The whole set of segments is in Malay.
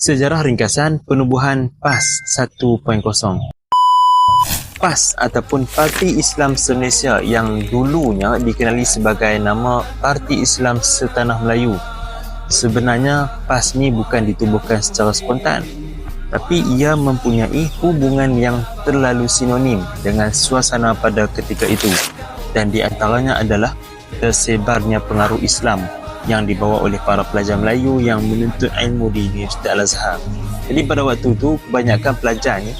Sejarah ringkasan penubuhan PAS 1.0 PAS ataupun Parti Islam Se-Malaysia yang dulunya dikenali sebagai nama Parti Islam Setanah Melayu. Sebenarnya PAS ni bukan ditubuhkan secara spontan tapi ia mempunyai hubungan yang terlalu sinonim dengan suasana pada ketika itu. Dan di antaranya adalah tersebarnya pengaruh Islam yang dibawa oleh para pelajar Melayu yang menuntut ilmu di Universiti Al-Azhar. Jadi pada waktu itu kebanyakan pelajar ni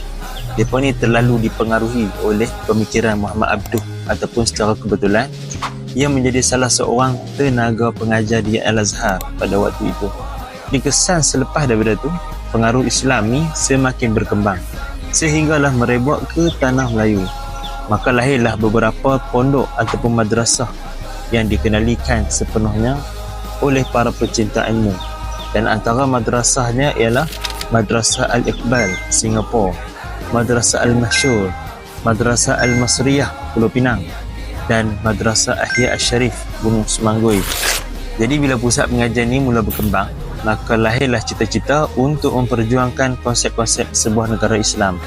mereka ni terlalu dipengaruhi oleh pemikiran Muhammad Abduh ataupun secara kebetulan ia menjadi salah seorang tenaga pengajar di Al-Azhar pada waktu itu. Dikesan selepas daripada itu, pengaruh Islam ni semakin berkembang sehinggalah merebak ke tanah Melayu. Maka lahirlah beberapa pondok ataupun madrasah yang dikenalikan sepenuhnya oleh para pecinta ilmu. Dan antara madrasahnya ialah Madrasah Al-Iqbal, Singapura, Madrasah Al-Mahsyur, Madrasah Al-Masriyah, Pulau Pinang dan Madrasah Ahya Al-Sharif, Gunung Semanggui. Jadi bila pusat pengajian ini mula berkembang, maka lahirlah cita-cita untuk memperjuangkan konsep-konsep sebuah negara Islam.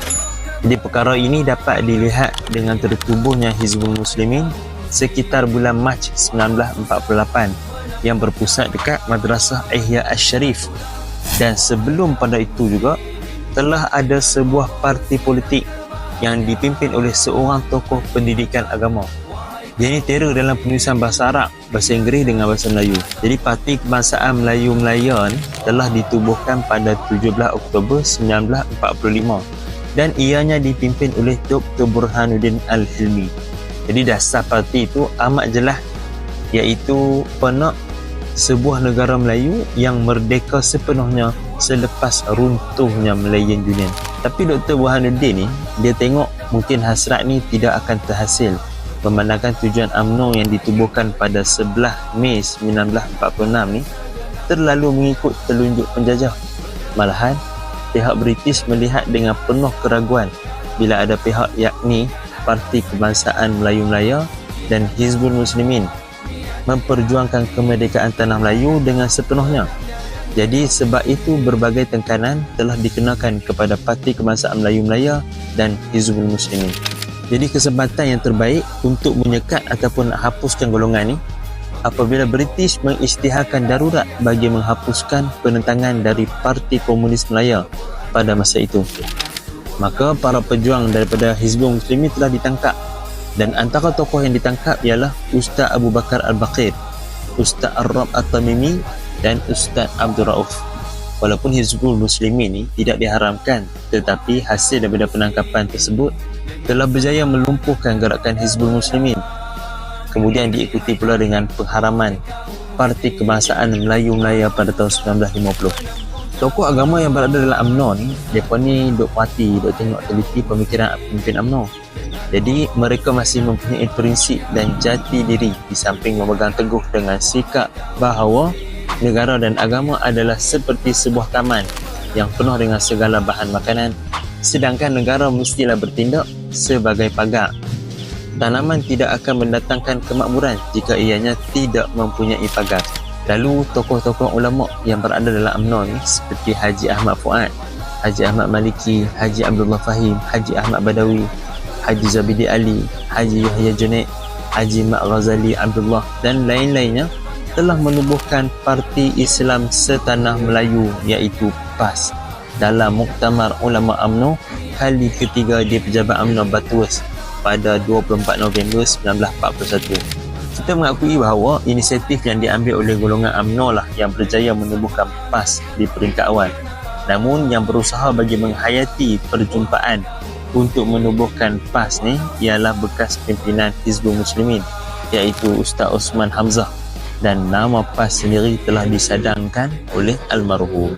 Jadi perkara ini dapat dilihat dengan tertubuhnya Hizbul Muslimin sekitar bulan Mac 1948 yang berpusat dekat Madrasah Ihya Al-Sharif dan sebelum pada itu juga telah ada sebuah parti politik yang dipimpin oleh seorang tokoh pendidikan agama dia ni terror dalam penulisan bahasa Arab, bahasa Inggeris dengan bahasa Melayu. Jadi Parti Kebangsaan Melayu Melayan telah ditubuhkan pada 17 Oktober 1945 dan ianya dipimpin oleh Dr. Burhanuddin Al-Hilmi. Jadi dasar parti itu amat jelas iaitu penak sebuah negara Melayu yang merdeka sepenuhnya selepas runtuhnya Melayan Union. Tapi Dr. Burhanuddin ni, dia tengok mungkin hasrat ni tidak akan terhasil memandangkan tujuan UMNO yang ditubuhkan pada 11 Mei 1946 ni terlalu mengikut telunjuk penjajah. Malahan, pihak British melihat dengan penuh keraguan bila ada pihak yakni Parti Kebangsaan Melayu Melaya dan Hizbul Muslimin memperjuangkan kemerdekaan tanah Melayu dengan sepenuhnya. Jadi sebab itu berbagai tekanan telah dikenakan kepada Parti Kebangsaan Melayu Melaya dan Hizbul Muslimin. Jadi kesempatan yang terbaik untuk menyekat ataupun hapuskan golongan ini apabila British mengisytiharkan darurat bagi menghapuskan penentangan dari Parti Komunis Melaya pada masa itu. Maka para pejuang daripada Hizbul Muslimin telah ditangkap dan antara tokoh yang ditangkap ialah Ustaz Abu Bakar Al-Baqir, Ustaz Ar-Rab At-Tamimi dan Ustaz Abdul Rauf. Walaupun Hizbul Muslimin ini tidak diharamkan tetapi hasil daripada penangkapan tersebut telah berjaya melumpuhkan gerakan Hizbul Muslimin. Kemudian diikuti pula dengan pengharaman Parti Kebangsaan Melayu Melaya pada tahun 1950. Tokoh agama yang berada dalam UMNO ni, mereka ni duk parti, duk tengok teliti pemikiran pemimpin UMNO. Jadi mereka masih mempunyai prinsip dan jati diri di samping memegang teguh dengan sikap bahawa negara dan agama adalah seperti sebuah taman yang penuh dengan segala bahan makanan sedangkan negara mestilah bertindak sebagai pagar. Tanaman tidak akan mendatangkan kemakmuran jika ianya tidak mempunyai pagar. Lalu tokoh-tokoh ulama yang berada dalam UMNO ni seperti Haji Ahmad Fuad, Haji Ahmad Maliki, Haji Abdullah Fahim, Haji Ahmad Badawi, Haji Zabidi Ali, Haji Yahya Junaid, Haji Mak Ghazali Abdullah dan lain-lainnya telah menubuhkan Parti Islam Setanah Melayu iaitu PAS dalam Muktamar Ulama UMNO kali ketiga di Pejabat UMNO Batuas pada 24 November 1941. Kita mengakui bahawa inisiatif yang diambil oleh golongan UMNO lah yang berjaya menubuhkan PAS di peringkat awal. Namun yang berusaha bagi menghayati perjumpaan untuk menubuhkan PAS ni ialah bekas pimpinan Hizbul Muslimin iaitu Ustaz Osman Hamzah dan nama PAS sendiri telah disadangkan oleh almarhum.